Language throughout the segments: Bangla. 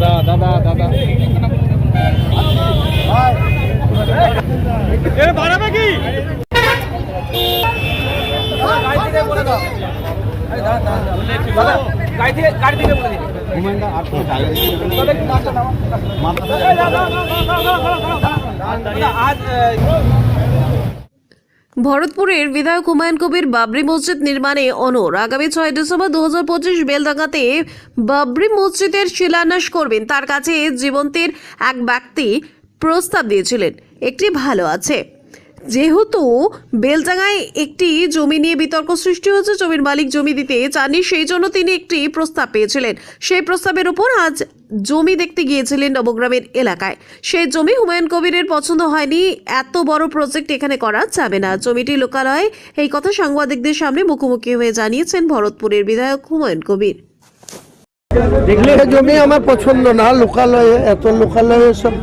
দাদা দাদা দাদা। বাড়াবে কি ভরতপুরের বিধায়ক হুমায়ুন কবির বাবরি মসজিদ নির্মাণে অনর আগামী ছয় ডিসেম্বর দু হাজার পঁচিশ বেলডাঙ্গাতে বাবরি মসজিদের শিলান্যাস করবেন। তার কাছে জীবন্তের এক ব্যক্তি প্রস্তাব দিয়েছিলেন। একটি ভালো আছে। যেহেতু বেলডাঙ্গায় একটি জমি নিয়ে বিতর্ক সৃষ্টি হয়েছে জমির মালিক জমি দিতে চাননি সেই জন্য তিনি একটি প্রস্তাব পেয়েছিলেন। সেই প্রস্তাবের উপর আজ জমি দেখতে গিয়েছিলেন নবগ্রামের এলাকায়। সেই জমি হুমায়ুন কবিরের পছন্দ হয়নি এত বড় প্রজেক্ট এখানে করা যাবে না। জমিটি লোকালয়ে এই কথা সাংবাদিকদের সামনে মুখোমুখি হয়ে জানিয়েছেন ভরতপুরের বিধায়ক হুমায়ুন কবির। দেখলে জমি আমার পছন্দ না লোকালয়ে এত লোকালয়ে সব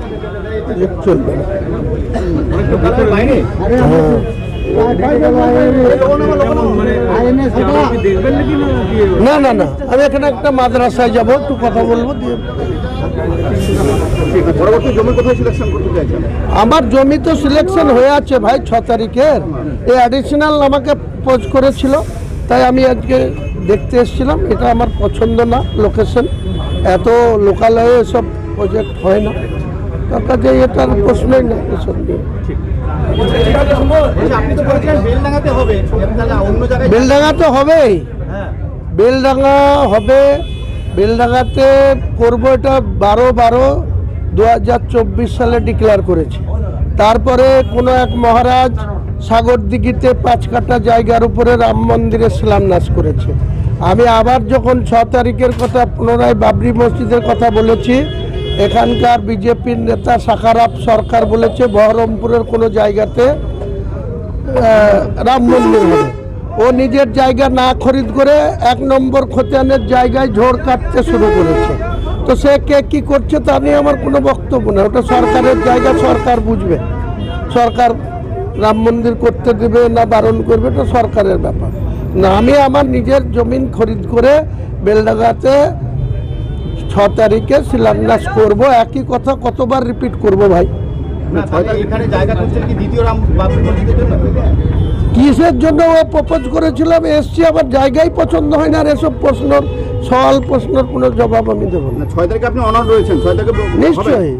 চলবে না। না না আমি এখানে একটা মাদ্রাসায় যাব একটু কথা বলব দিয়ে আমার জমি তো সিলেকশন হয়ে আছে ভাই ছ তারিখের। এই অ্যাডিশনাল আমাকে পোজ করেছিল তাই আমি আজকে দেখতে এসেছিলাম এটা আমার পছন্দ না লোকেশন এত লোকালয়ে এসব প্রজেক্ট হয় না। তার কাছে এটার প্রশ্নই না এসব নিয়ে। বেলডাঙ্গাতে হবেই। হ্যাঁ। বেলডাঙ্গা হবে। বেলডাঙ্গাতে করব এটা বারো বারো দু সালে ডিক্লেয়ার করেছে। তারপরে কোনো এক মহারাজ সাগর দিঘিতে পাঁচ কাটা জায়গার উপরে রাম মন্দিরে শিলান্যাস করেছে। আমি আবার যখন ছ তারিখের কথা পুনরায় বাবরি মসজিদের কথা বলেছি এখানকার বিজেপির নেতা সাকারাপ সরকার বলেছে, বহরমপুরের কোনো জায়গাতে রাম মন্দির হবে। ও নিজের জায়গা না খরিদ করে এক নম্বর খতিয়ানের জায়গায় ঝোড় কাটতে শুরু করেছে। তো সে কে কী করছে তা নিয়ে আমার কোনো বক্তব্য নেই। ওটা সরকারের জায়গা, সরকার বুঝবে। সরকার রাম মন্দির করতে দেবে না বারণ করবে, এটা সরকারের ব্যাপার। না, আমি আমার নিজের জমিন খরিদ করে বেলডাঙ্গাতে ছ তারিখে শিলান্যাস করব একই কথা কতবার রিপিট করব ভাই? কিসের জন্য ও প্রপোজ করেছিলাম? এসছি আবার জায়গাই পছন্দ হয় না আর এসব প্রশ্ন সওয়াল প্রশ্নের কোনো জবাব আমি দেবো না। ছয় তারিখে আপনি অনার রয়েছেন ছয় তারিখে? নিশ্চয়ই।